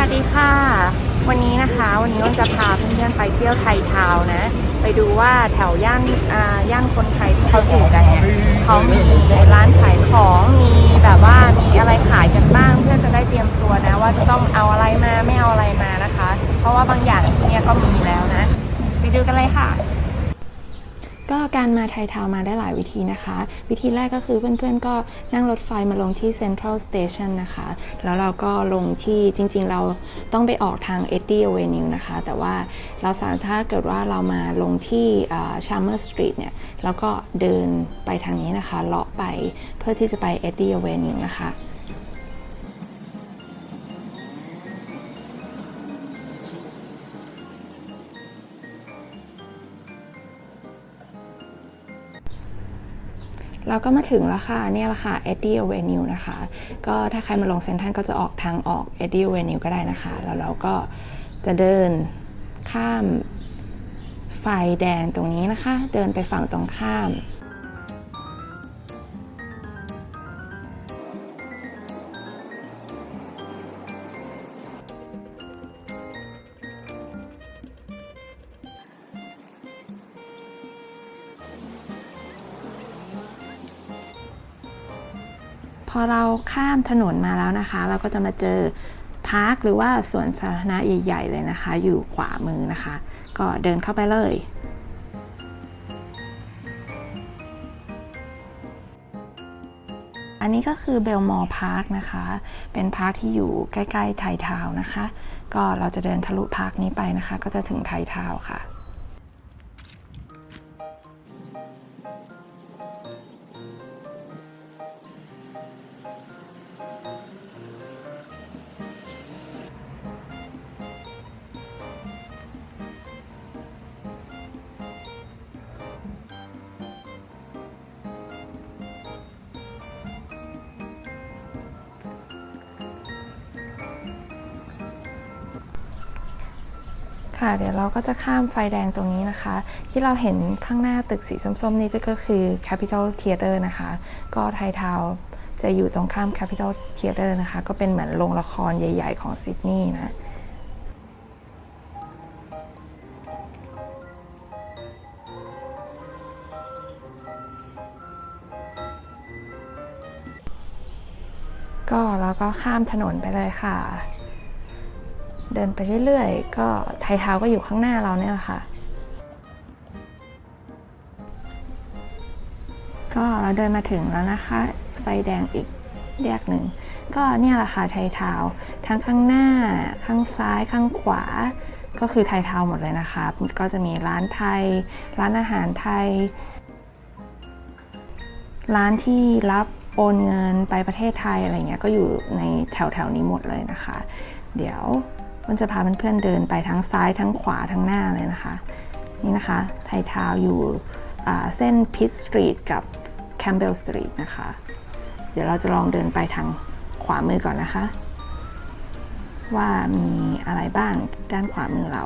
วัสดีค่ะ วันนี้นะคะวันนี้อ้นจะพาเพื่อนๆไปเที่ยวไทยทาวน์นะ ไปดูว่าแถวย่านอ่าย่านคนไทยที่เขาอยู่กันเนี่ยเขามีร้านขายของมีแบบว่ามีอะไรขายกันบ้าง เพื่อนจะได้เตรียมตัวนะ ว่าจะต้องเอาอะไรมาไม่เอาอะไรมานะคะ เพราะว่าบางอย่างที่เนี่ยก็มีแล้วนะ ไปดูกันเลยค่ะ ก็การมาไทยทาวมาได้หลายวิธีนะคะ วิธีแรกก็คือเพื่อนๆก็นั่งรถไฟมาลงที่ Central Station นะคะ แล้วเราก็ลงที่จริงๆ เราต้องไปออกทาง Eddie Avenue นะคะ แต่ว่าเราสามารถถ้าเกิดว่าเรามาลงที่ Charmer Street เนี่ยแล้วก็เดินไปทางนี้นะคะเลาะไปเพื่อที่จะไป Eddie Avenue นะคะ เราก็มาถึงแล้วค่ะเนี่ยละค่ะ Eddie Avenue นะคะ ก็ถ้าใครมาลงเซนทรันก็จะออกทางออก Eddie Avenue ก็ได้นะคะ แล้วเราก็จะเดินข้ามไฟแดงตรงนี้นะคะ เดินไปฝั่งตรงข้าม อเราข้ามถนนมาแล้วนะคะ เราก็จะมาเจอพาร์คหรือว่าสวนสาธารณะใหญ่ๆเลยนะคะ อยู่ขวามือนะคะ ก็เดินเข้าไปเลยอันนี้ก็คือเบลมอร์พาร์คนะคะ เป็นพาร์คที่อยู่ใกล้ๆไทยทาวนะคะ ก็เราจะเดินทะลุพาร์คนี้ไปนะคะ ก็จะถึงไทยทาวค่ะ ค่ะเดี๋ยวเราก็จะข้ามไฟแดงตรงนี้นะคะ ที่เราเห็นข้างหน้าตึกสีส้มๆ นี่ก็คือ Capital Theater นะคะ ก็ไทยทาวจะอยู่ตรงข้าม Capital Theater นะคะ ก็เป็นเหมือนโรงละครใหญ่ ๆ ของซิดนีย์นะก็เราก็ข้ามถนนไปเลยค่ะ เดินไปเรื่อยๆ ก็ไทยเท้าก็อยู่ข้างหน้าเราเนี่ยแหละค่ะ ก็เราเดินมาถึงแล้วนะคะ ไฟแดงอีกแยกหนึ่ง ก็เนี่ยแหละค่ะไทยเท้าทั้งข้างหน้า ข้างซ้าย ข้างขวา ก็คือไทยเท้าหมดเลยนะคะ ก็จะมีร้านไทย ร้านอาหารไทย ร้านที่รับโอนเงินไปประเทศไทยอะไรเงี้ยก็อยู่ในแถวแถวนี้หมดเลยนะคะ เดี๋ยว มันจะพาเพื่อนๆเดินไปทั้งซ้ายทั้งขวาทั้งหน้าเลยนะคะ นี่นะคะ ไทยทาวอยู่เส้นพิทสตรีทกับแคมเบลสตรีทนะคะ เดี๋ยวเราจะลองเดินไปทางขวามือก่อนนะคะ ว่ามีอะไรบ้างด้านขวามือเรา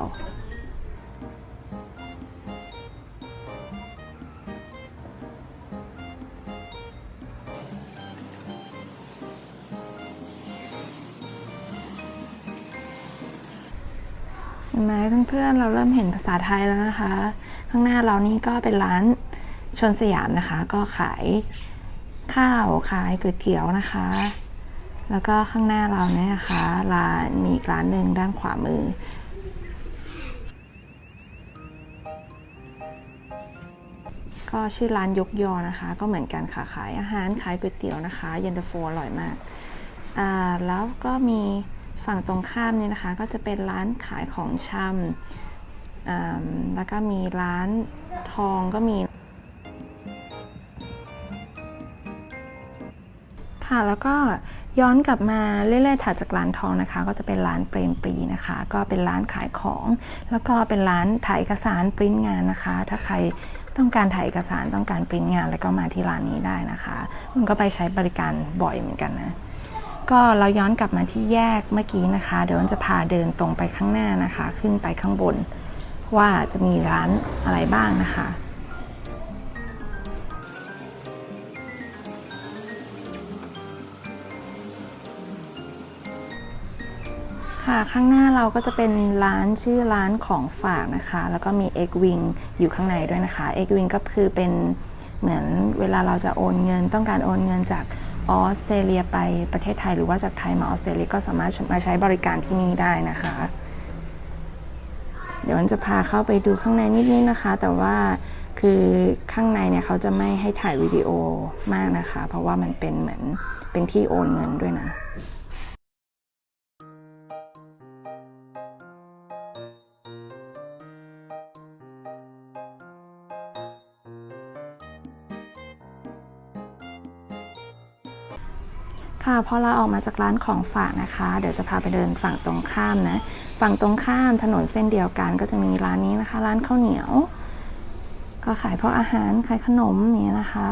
ห็นไหมเพื่อนๆเราเริ่มเห็นภาษาไทยแล้วนะคะ ข้างหน้าเรานี่ก็เป็นร้านชนสยามนะคะ ก็ขายข้าวขายก๋วยเตี๋ยวนะคะ แล้วก็ข้างหน้าเราเนี่ยนะคะร้านมีอีกร้านหนึ่งด้านขวามือก็ชื่อร้านยกยอนะคะ ก็เหมือนกันค่ะขายอาหารขายก๋วยเตี๋ยวนะคะ เย็นตาโฟอร่อยมากอ่าแล้วก็มี ฝั่งตรงข้ามนี่นะคะก็จะเป็นร้านขายของชำอ่าแล้วก็มีร้านทองก็มี ค่ะแล้วก็ย้อนกลับมาเรื่อยๆถัดจากร้านทองนะคะ ก็จะเป็นร้านเปรมปรีนะคะ ก็เป็นร้านขายของ แล้วก็เป็นร้านถ่ายเอกสารปริ้นงานนะคะ ถ้าใครต้องการถ่ายเอกสารต้องการปริ้นงาน แล้วก็มาที่ร้านนี้ได้นะคะมันก็ไปใช้บริการบ่อยเหมือนกันนะ ก็เราย้อนกลับมาที่แยกเมื่อกี้นะคะ เดี๋ยวจะพาเดินตรงไปข้างหน้านะคะ ขึ้นไปข้างบน ว่าจะมีร้านอะไรบ้างนะคะค่ะข้างหน้าเราก็จะเป็นร้านชื่อร้านของฝากนะคะ แล้วก็มี Egg Wing อยู่ข้างในด้วยนะคะ Egg Wing ก็คือเป็นเหมือนเวลาเราจะโอนเงินต้องการโอนเงินจาก ออสเตรเลียไปประเทศไทย หรือว่าจากไทยมาออสเตรเลียก็สามารถมาใช้บริการที่นี่ได้นะคะ เดี๋ยวมันจะพาเข้าไปดูข้างในนิดนึงนะคะ แต่ว่าคือข้างในเนี่ยเขาจะไม่ให้ถ่ายวิดีโอมากนะคะ เพราะว่ามันเป็นเหมือนเป็นที่โอนเงินด้วยนะ ค่ะพอเราออกมาจากร้านของฝากนะคะ เดี๋ยวจะพาไปเดินฝั่งตรงข้ามนะ ฝั่งตรงข้ามถนนเส้นเดียวกันก็จะมีร้านนี้นะคะ ร้านข้าวเหนียว ก็ขายพวกอาหารขายขนมนี้นะคะ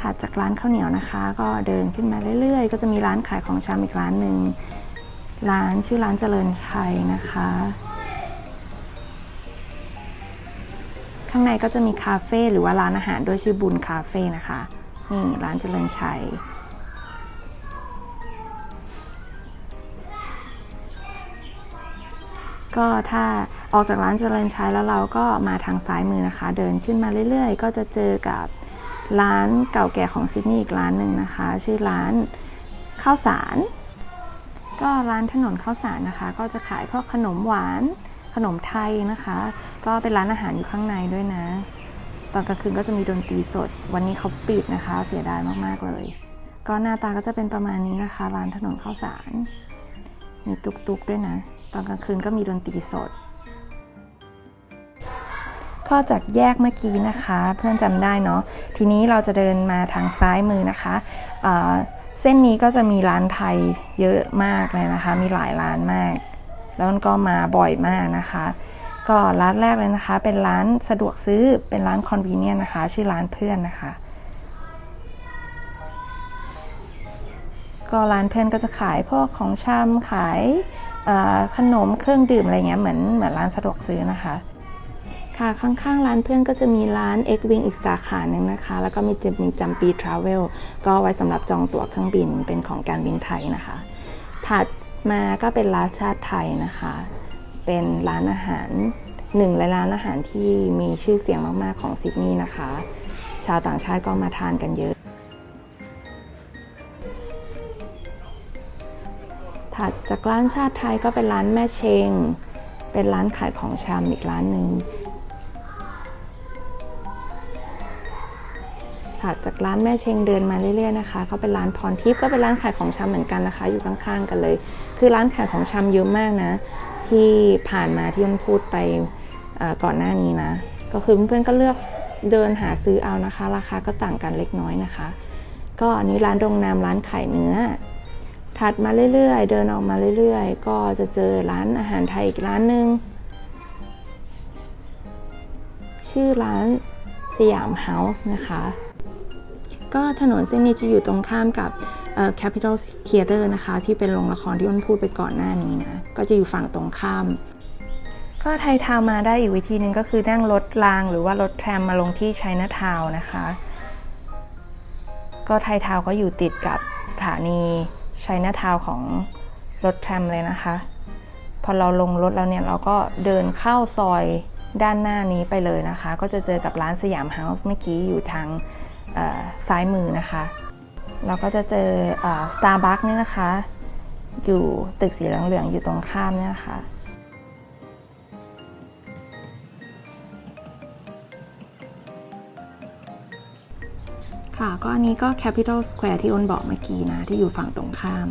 ถัดจากร้านข้าวเหนียวนะคะ ก็เดินขึ้นมาเรื่อยๆ ก็จะมีร้านขายของชำอีกร้านหนึ่งร้านชื่อร้านเจริญชัยนะคะ ข้างในก็จะมีคาเฟ่หรือว่าร้านอาหารด้วยชื่อบุญคาเฟ่นะคะนี่ร้านเจริญชัยก็ถ้าออกจากร้านเจริญชัยแล้วเราก็มาทางซ้ายมือนะคะ เดินขึ้นมาเรื่อยๆ ก็จะเจอกับร้านเก่าแก่ของซิดนีย์อีกร้านหนึ่งนะคะ ชื่อร้านข้าวสาร ก็ร้านถนนข้าวสารนะคะ ก็จะขายพวกขนมหวาน ขนมไทยนะคะ ก็เป็นร้านอาหารอยู่ข้างในด้วยนะ ตอนกลางคืนก็จะมีดนตรีสด วันนี้เขาปิดนะคะ เสียดายมากๆเลย ก็หน้าตาก็จะเป็นประมาณนี้นะคะ ร้านถนนข้าวสาร มีตุกๆด้วยนะ ตอนกลางคืนก็มีดนตรีสดก็จากแยกเมื่อกี้นะคะ เพื่อนจำได้เนาะทีนี้เราจะเดินมาทางซ้ายมือนะคะเเส้นนี้ก็จะมีร้านไทยเยอะมากเลยนะคะ มีหลายร้านมาก แล้วมันก็มาบ่อยมากนะคะ ก็ร้านแรกเลยนะคะ เป็นร้านสะดวกซื้อเป็นร้านคอนเวเนียนนะคะ ชื่อร้านเพื่อนนะคะ ก็ร้านเพื่อนก็จะขายพวกของชำขายขนมเครื่องดื่มอะไรเงี้ยเหมือนเหมือนร้านสะดวกซื้อนะคะค่ะข้างๆ ร้านเพื่อนก็จะมีร้าน X Wing อีกสาขาหนึ่งนะคะ แล้วก็มีจะมีจำปี Travel ก็ไว้สำหรับจองตั๋วเครื่องบินเป็นของการบินไทยนะคะ ถัด มาก็เป็นร้านชาติไทยนะคะ เป็นร้านอาหารหนึ่งในร้านอาหารที่มีชื่อเสียงมาก ๆ ของซิดนีย์นะคะ ชาวต่างชาติก็มาทานกันเยอะ ถัดจากร้านชาติไทยก็เป็นร้านแม่เชง เป็นร้านขายของชำอีกร้านหนึ่งัดจากร้านแม่เชงเดินมาเรื่อยๆนะคะก็เป็นร้านพรทิพย์ก็เป็นร้านขายของชำเหมือนกันนะคะ อยู่ข้างๆกันเลย คือร้านขายของชำเยอะมากนะ ที่ผ่านมาที่มันพูดไปก่อนหน้านี้นะ ก็คือเพื่อนๆก็เลือกเดินหาซื้อเอานะคะ ราคาก็ต่างกันเล็กน้อยนะคะ ก็อันนี้ร้านโรงแรมร้านขายเนื้อ ถัดมาเรื่อยๆ เดินออกมาเรื่อยๆ ก็จะเจอร้านอาหารไทยอีกร้านหนึ่งชื่อร้านสยามเฮาส์นะคะ ก็ถนนเส้นนี้จะอยู่ตรงข้ามกับ Capital Theater นะคะ ที่เป็นโรงละครที่อ้นพูดไปก่อนหน้านี้นะ ก็จะอยู่ฝั่งตรงข้าม ก็ไทยทาวมาได้อีกวิธีหนึ่งก็คือนั่งรถรางหรือว่ารถแทรมมาลงที่ชัยนาทาวนะคะ ก็ไทยทาวก็อยู่ติดกับสถานีชัยนาทาวของรถแทรมเลยนะคะ พอเราลงรถแล้วเนี่ยเราก็เดินเข้าซอยด้านหน้านี้ไปเลยนะคะ ก็จะเจอกับร้านสยามเฮาส์เมื่อกี้อยู่ทาง ซ้ายมือนะคะ เราก็จะเจอสตาร์บัคเนี่ยนะคะ อยู่ตึกสีเหลืองๆอยู่ตรงข้ามเนี่ยนะคะค่ะก็อันนี้ก็ Capital Square ที่อ้นบอกเมื่อกี้นะ ที่อยู่ฝั่งตรงข้าม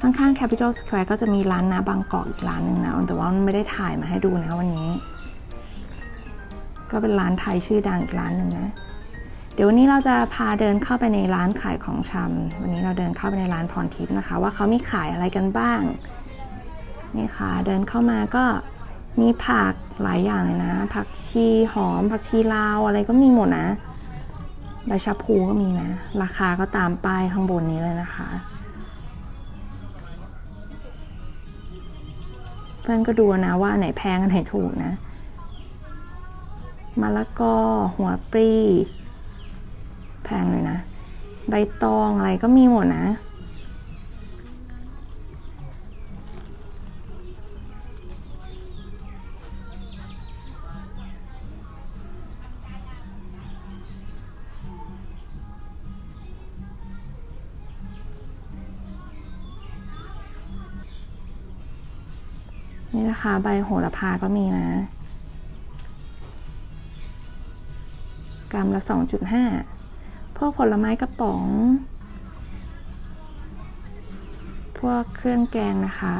ข้างๆ Capital Square ก็จะมีร้านนาบางกอกอีกร้านหนึ่งนะแต่ว่าไม่ได้ถ่ายมาให้ดูนะวันนี้ ก็เป็นร้านไทยชื่อดังอีกร้านหนึ่งนะ เดี๋ยววันนี้เราจะพาเดินเข้าไปในร้านขายของชำวันนี้เราเดินเข้าไปในร้านพรทิพย์นะคะ ว่าเขามีขายอะไรกันบ้าง นี่ค่ะเดินเข้ามาก็มีผักหลายอย่างเลยนะ ผักชีหอม ผักชีลาวอะไรก็มีหมดนะใบชะพูก็มีนะ ราคาก็ตามป้ายข้างบนนี้เลยนะคะเพื่อนก็ดูนะว่าไหนแพงอันไหนถูกนะ มะละกอ หัวปรีแพงเลยนะ ใบตองอะไรก็มีหมดนะนี่นะคะ ใบโหระพาก็มีนะ กรัมละ 2.5 พวกผลไม้กระป๋อง พวกเครื่องแกงนะคะ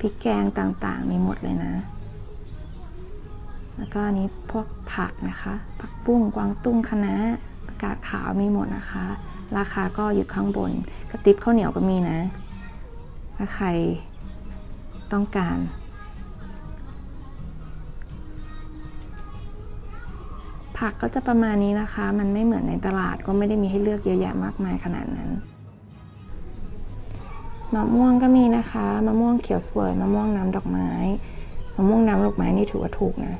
พริกแกงต่างๆ มีหมดเลยนะ แล้วก็นนี้พวกผักนะคะ ผักบุ้งกวางตุ้งคะน้าประกาศขาวมีหมดนะคะ ราคาก็อยู่ข้างบน กระติบข้าวเหนียวก็มีนะ ถ้าใครต้องการ ผักก็จะประมาณนี้นะคะ มันไม่เหมือนในตลาดก็ไม่ได้มีให้เลือกเยอะแยะมากมายขนาดนั้นมะม่วงก็มีนะคะมะม่วงเขียวสวยมะม่วงน้ำดอกไม้มะม่วงน้ำดอกไม้นี่ถือว่าถูกนะ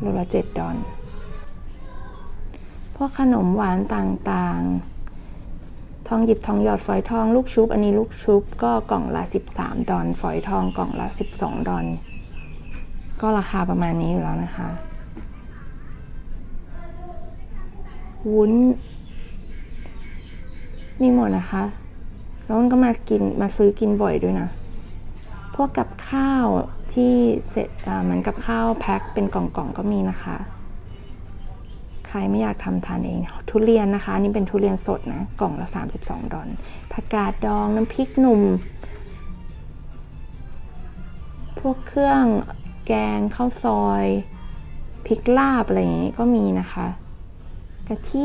โลละเจ็ดดอลพวกขนมหวานต่างๆ ทองหยิบทองหยอดฝอยทองลูกชุบ อันนี้ลูกชุบก็กล่องละ 13 ดอลฝอยทองกล่องละ 12 ดอลก็ราคาประมาณนี้อยู่แล้วนะคะ วุ้น มีหมดนะคะ แล้วมันก็มากินมาซื้อกินบ่อยด้วยนะ พวกกับข้าวที่เสร็จเหมือนกับข้าวแพ็คเป็นกล่องๆก็มีนะคะ ใครไม่อยากทำทานเอง ทุเรียนนะคะ นี่เป็นทุเรียนสดนะ กล่องละ 32 ดอลผักกาดดองน้ำพริกหนุ่ม พวกเครื่องแกงข้าวซอยพริกลาบอะไรอย่างงี้ก็มีนะคะ กะทิ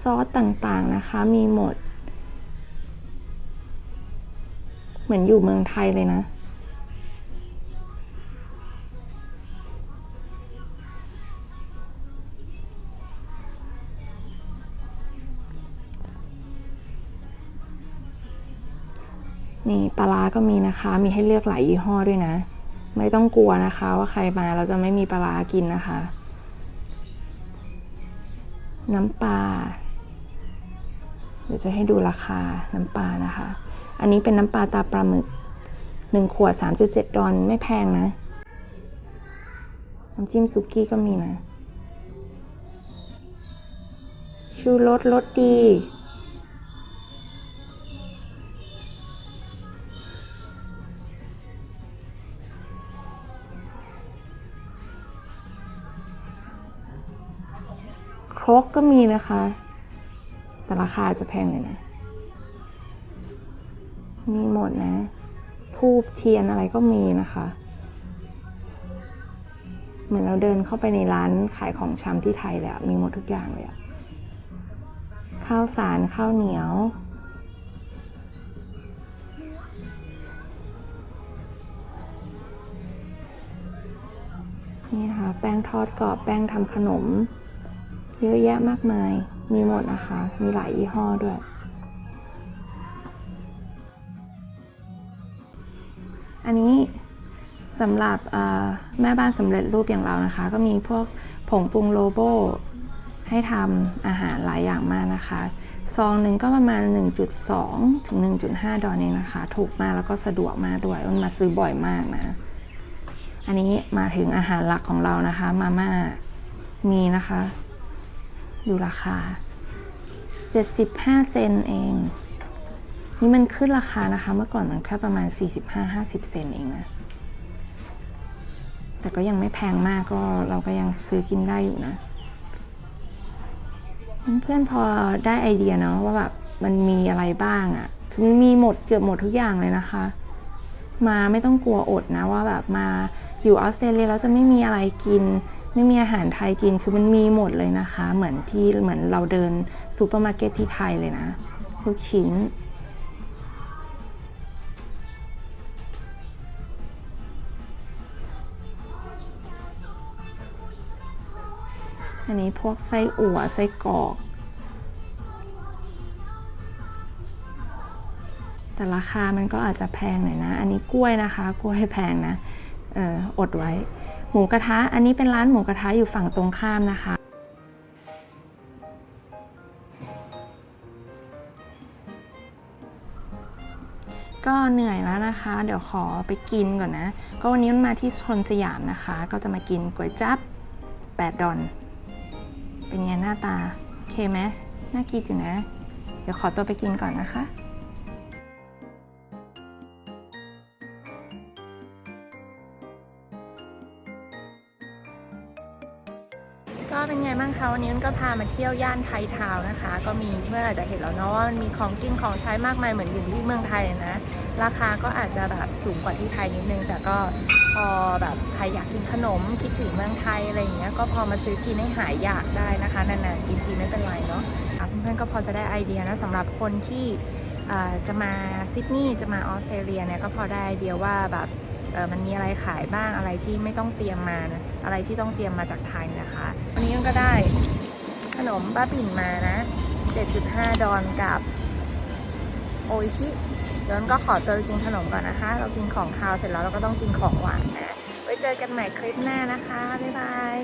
ซอสต่างๆนะคะมีหมด เหมือนอยู่เมืองไทยเลยนะ นี่ปลาร้าก็มีนะคะ มีให้เลือกหลายยี่ห้อด้วยนะ ไม่ต้องกลัวนะคะ ว่าใครมาเราจะไม่มีปลาร้ากินนะคะ น้ำปลาเดี๋ยวจะให้ดูราคาน้ำปลานะคะ อันนี้เป็นน้ำปลาตาปลาหมึก 1 ขวด 3.7 ดอลไม่แพงนะ น้ำจิ้มซุกี้ก็มีนะ ชูรสรสดี ครกก็มีนะคะ แต่ราคาจะแพงหน่อยนะ มีหมดนะ ทูบเทียนอะไรก็มีนะคะ เหมือนเราเดินเข้าไปในร้านขายของชำที่ไทยเลยอะมีหมดทุกอย่างเลยอะข้าวสารข้าวเหนียว นี่ค่ะ แป้งทอดกรอบ แป้งทำขนม เยอะแยะมากมาย มีหมดนะคะ มีหลายยี่ห้อด้วย อันนี้สำหรับแม่บ้านสำเร็จรูปอย่างเรานะคะ ก็มีพวกผงปรุงโลโบให้ทำอาหารหลายอย่างมากนะคะซองหนึ่งก็ประมาณ 1.2 ถึง 1.5 ดอลเองนะคะ ถูกมากแล้วก็สะดวกมากด้วยมันมาซื้อบ่อยมากนะ อันนี้มาถึงอาหารหลักของเรานะคะ มาม่ามีนะคะ ดูราคา 75 เซนเอง นี่มันขึ้นราคานะคะ เมื่อก่อนมันแค่ประมาณ 45-50 เซนเองนะ แต่ก็ยังไม่แพงมากก็เราก็ยังซื้อกินได้อยู่นะ เพื่อนพอได้ไอเดียเนาะว่าแบบมันมีอะไรบ้างอะ่ะ คือมันมีหมดเกือบหมดทุกอย่างเลยนะคะ มาไม่ต้องกลัวอดนะว่าแบบมาอยู่ออสเตรเลียแล้วจะไม่มีอะไรกิน ไม่มีอาหารไทยกินคือมันมีหมดเลยนะคะ เหมือนที่เหมือนเราเดินซูเปอร์มาร์เก็ตที่ไทยเลยนะลูกชิ้นอันนี้พวกไส้อั่วไส้กรอก แต่ราคามันก็อาจจะแพงหน่อยนะ อันนี้กล้วยนะคะ กล้วยแพงนะเอออดไว้ หมูกระทะ อันนี้เป็นร้านหมูกระทะอยู่ฝั่งตรงข้ามนะคะก็เหนื่อยแล้วนะคะ เดี๋ยวขอไปกินก่อนนะ ก็วันนี้มันมาที่ชนสยามนะคะ ก็จะมากินก๋วยจั๊บ8ดอน เป็นไงหน้าตา โอเคไหมน่ากินอยู่นะ เดี๋ยวขอตัวไปกินก่อนนะคะ ก็เป็นไงบ้างคะวันนี้ก็พามาเที่ยวย่านไทยทาวนะคะ ก็มีเพื่อนอาจจะเห็นแล้วเนาะว่ามันมีของกินของใช้มากมายเหมือนอยู่ที่เมืองไทยนะ ราคาก็อาจจะแบบสูงกว่าที่ไทยนิดนึง แต่ก็พอแบบใครอยากกินขนมคิดถึงเมืองไทยอะไรอย่างเงี้ยก็พอมาซื้อกินให้หายอยากได้นะคะนานๆกินทีไม่เป็นไรเนาะเพื่อนๆก็พอจะได้ไอเดียนะสำหรับคนที่จะมาซิดนีย์จะมาออสเตรเลียเนี่ยก็พอได้ไอเดียว่าแบบมันมีอะไรขายบ้างอะไรที่ไม่ต้องเตรียมมานะอะไรที่ต้องเตรียมมาจากไทยนะคะ มบ้าปิ่นมานะ 7.5 ดอนกับโออิชิเดี๋ยวก็ขอตัวไปกินขนมก่อนนะคะ เรากินของคาวเสร็จแล้วเราก็ต้องกินของหวานนะ ไว้เจอกันใหม่คลิปหน้านะคะ บ๊ายบาย